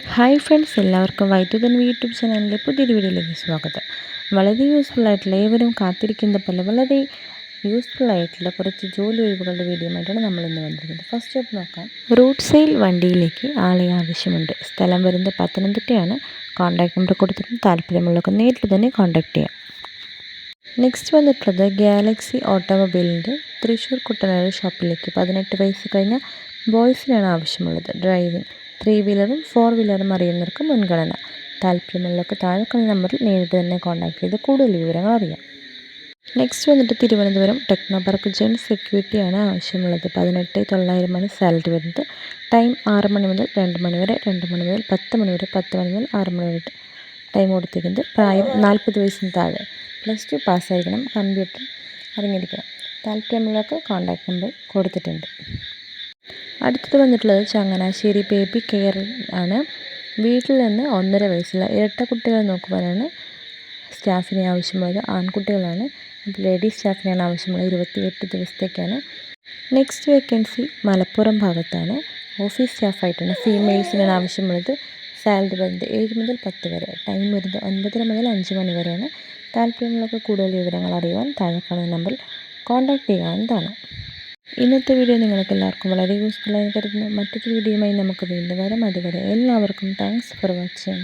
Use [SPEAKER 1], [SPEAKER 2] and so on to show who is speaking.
[SPEAKER 1] Hi friends എല്ലാവർക്കും വൈദ്യുതൻ YouTube ചാനലിലെ പുതിയൊരു വീഡിയോയിലേക്ക് സ്വാഗതം. വളരെ യൂസ്ഫുൾ ആയിട്ടുള്ള ഏവരും കാത്തിരിക്കുന്ന പോലെ വളരെ യൂസ്ഫുൾ ആയിട്ടുള്ള കുറച്ച് ജോലി ഒഴിവുകളുടെ വീഡിയോ ആയിട്ടാണ് നമ്മൾ ഇന്ന് വന്നിരിക്കുന്നത്. ഫസ്റ്റ് ഓഫ് നോക്കാം. റൂട്ട് സെയിൽ വണ്ടിയിലേക്ക് ആളെ ആവശ്യമുണ്ട്. സ്ഥലം വരുന്നത് പത്തനംതിട്ടയാണ്. കോൺടാക്ട് നമ്പർ കൊടുത്തിട്ട് താല്പര്യമുള്ളവർക്ക് നേരിട്ട് തന്നെ കോൺടാക്ട് ചെയ്യാം. നെക്സ്റ്റ് വന്നിട്ടുള്ളത് ഗാലക്സി ഓട്ടോമൊബൈലിന്റെ തൃശ്ശൂർ കുട്ടനാട് ഷോപ്പിലേക്ക് പതിനെട്ട് വയസ്സ് കഴിഞ്ഞ ബോയ്സിനാണ് ആവശ്യമുള്ളത്. ഡ്രൈവിംഗ് ത്രീ വീലറും ഫോർ വീലറും അറിയുന്നവർക്ക് മുൻഗണന. താല്പര്യമുള്ളവർക്ക് താഴെ കാണുന്ന നമ്പറിൽ നേരിട്ട് തന്നെ കോൺടാക്ട് ചെയ്ത് കൂടുതൽ വിവരങ്ങൾ അറിയാം. നെക്സ്റ്റ് വന്നിട്ട് തിരുവനന്തപുരം ടെക്നോ പാർക്ക് ജെൻ സെക്യൂരിറ്റിയാണ് ആവശ്യമുള്ളത്. പതിനെട്ട് തൊള്ളായിരമാണ് സാലറി വരുന്നത്. ടൈം ആറ് മണി മുതൽ രണ്ട് മണി വരെ രണ്ട് മണി മുതൽ പത്ത് മണി വരെ പത്ത് മണി മുതൽ ആറ് മണി വരെ ടൈം കൊടുത്തിരിക്കുന്നത്. പ്രായം നാൽപ്പത് വയസ്സിന് താഴെ. പ്ലസ് ടു പാസ്സായിരിക്കണം കമ്പ്യൂട്ടർ അറിഞ്ഞിരിക്കണം. താല്പര്യമുള്ളവർക്ക് കോൺടാക്ട് നമ്പർ കൊടുത്തിട്ടുണ്ട്. അടുത്തത് വന്നിട്ടുള്ളത് ചങ്ങനാശ്ശേരി ബേബി കെയർ ആണ്. വീട്ടിൽ നിന്ന് ഒന്നര വയസ്സുള്ള ഇരട്ട കുട്ടികളെ നോക്കുവാനാണ് സ്റ്റാഫിനെ ആവശ്യമുള്ളത്. ആൺകുട്ടികളാണ്. ലേഡീസ് സ്റ്റാഫിനെയാണ് ആവശ്യമുള്ളത്. ഇരുപത്തിയെട്ട് ദിവസത്തേക്കാണ്. നെക്സ്റ്റ് വേക്കൻസി മലപ്പുറം ഭാഗത്താണ്. ഓഫീസ് സ്റ്റാഫായിട്ടാണ്. ഫീമെയിൽസിനാണ് ആവശ്യമുള്ളത്. സാലറി വരുന്നത് ഏഴ് മുതൽ പത്ത് വരെ. ടൈം വരുന്നത് ഒൻപതര മുതൽ അഞ്ച് മണി വരെയാണ്. താല്പര്യമുള്ളവർക്ക് കൂടുതൽ വിവരങ്ങൾ അറിയുവാൻ താഴെ കാണുന്ന നമ്പറിൽ കോൺടാക്റ്റ് ചെയ്യാവുന്നതാണ്. ഇന്നത്തെ വീഡിയോ നിങ്ങൾക്ക് എല്ലാവർക്കും വളരെ യൂസ്ഫുള്ളായി കരുതുന്നു. മറ്റൊരു വീഡിയോയുമായി നമുക്ക് വീണ്ടും വരാം. അതുവരെ എല്ലാവർക്കും താങ്ക്സ് ഫോർ വാച്ചിങ്